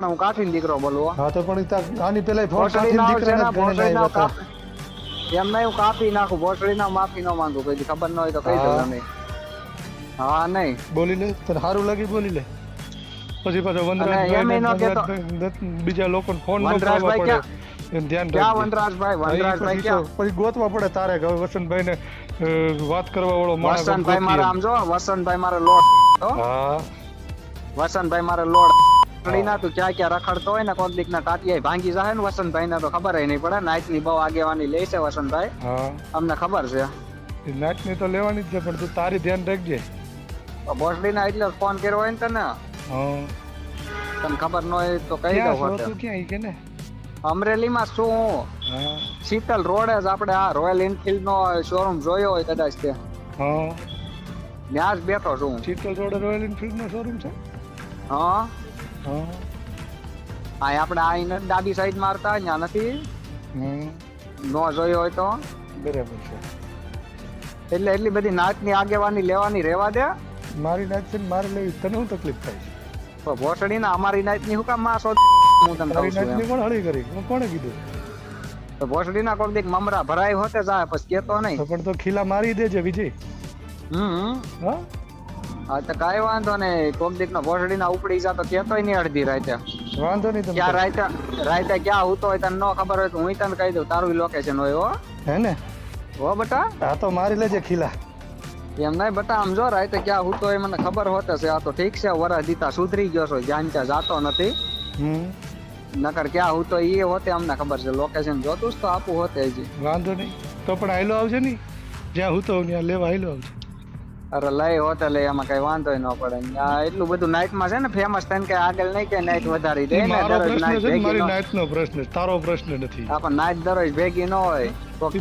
હું કાઠીનો દીકરો બોલવો હા. તો પણ આની પેલા ફોન ને, હતા. કાપ- એમ નહીં હું કાપી નાખું ભોસડીના માફી ન માંગુ કઈ ખબર ન હોય તો કહી દઉં. તમે. હા નહીં. બોલી લે તને સારું લાગી બોલી લે. પછી પાછો ન ને ને બીજા લોકો ફોન ન કરવા પડે. એમ ધ્યાન ક્યાં વનરાજભાઈ વનરાજભાઈ ક્યાં? પછી ગોતવા પડે તારે હવે વસંતભાઈ ને વાત કરવા વાળો વસંતભાઈ મારા આમ જો વસંતભાઈ મારે લોડ. હા. વસંતભાઈ મારે લોડ ના તું ક્યાં ક્યાં રખડતો હોય ને દીક ના ટાટિયા ભાંગી જાય ને વસંતભાઈ ને તો ખબર નહીં પડે. નાઈટની બહુ આગેવાની લે છે વસંતભાઈ. અમને ખબર છે. એ ની તો લેવાની જ છે પણ તું તારી ધ્યાન રાખજે. બોસડી ના એટલે ફોન કર્યો હોય ને તને તને ખબર ન હોય તો કહી દઉં તું ક્યાં? કે ને અમરેલીમાં શું હું. શીતલ રોડે જ આપણે આ રોયલ એનફિલ્ડ નો શોરૂમ જોયો હોય કદાચ તે. ત્યાં જ બેઠો છું શીતલ રોડ રોયલ એનફિલ્ડ નો શોરૂમ છે? હા. હા. આ આપણે આ ઈને ડાબી સાઈડ મારતા ત્યાં નથી. નો જોયો હોય તો. બરાબર છે. એટલે એટલી બધી નાચની આગેવાની લેવાની રહેવા દે. મારી નાચ છે મારે લેવી તને શું તકલીફ થાય છે? તો ભોસડી ના અમારી નાચની હું કામમાં શોધ હું તને કહું છું કોણ હળી કરી? હું કોણે કીધું? તો ભોસડી ના કોક દીક મમરા ભરાય હોતે જાય પછી કેતો નહીં. તો પણ તો ખીલા મારી દેજે વિજય. હમ. હા? હા તો કાંઈ વાંધો નહીં. કોક દીક નો ભોસડી ના ઉપડી જા તો કેતોય નહીં અડધી રાતે. વાંધો નહીં તમે ક્યાં રાતે રાતે ક્યાં હોતો હોય તને ન ખબર હોય તો હું તને કહી દઉં તારું લોકેશન હોય હો. હે ને? હો બટા. હા તો મારી લેજે ખીલા. એમ નહીં બટા આમ જો રાતે ક્યાં હોતો હોય મને ખબર હોતે છે આ તો ઠીક છે વરસ દીતા સુધરી ગયો છો જ્યાં ત્યાં જાતો નથી. હમ. નકર ક્યાં હોતો એ હોતે અમને ખબર છે લોકેશન જોતું જ તો આપું હોતે હજી વાંધો નહીં. તો પણ આયલો આવજે નહીં જ્યાં હું તો ત્યાં લેવા આયલો આવજે. અરે લઈ હોતે લઈ એમાં કઈ વાંધો ન પડે. આ એટલું બધું નાઇટમાં છે ને ફેમસ થઈને કઈ આગળ નહીં કે નાઇટ વધારી દે ને દરરોજ નાઇટ ભેગી મારી નો પ્રશ્ન તારો પ્રશ્ન નથી. આપણ નાઇટ દરરોજ ભેગી ન હોય.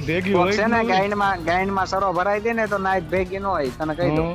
ભેગી હોય છે ને ગાઈડમાં ગાઈડમાં સરો ભરાઈ દે ને તો નાઇટ ભેગી ન હોય તને કહી દઉં.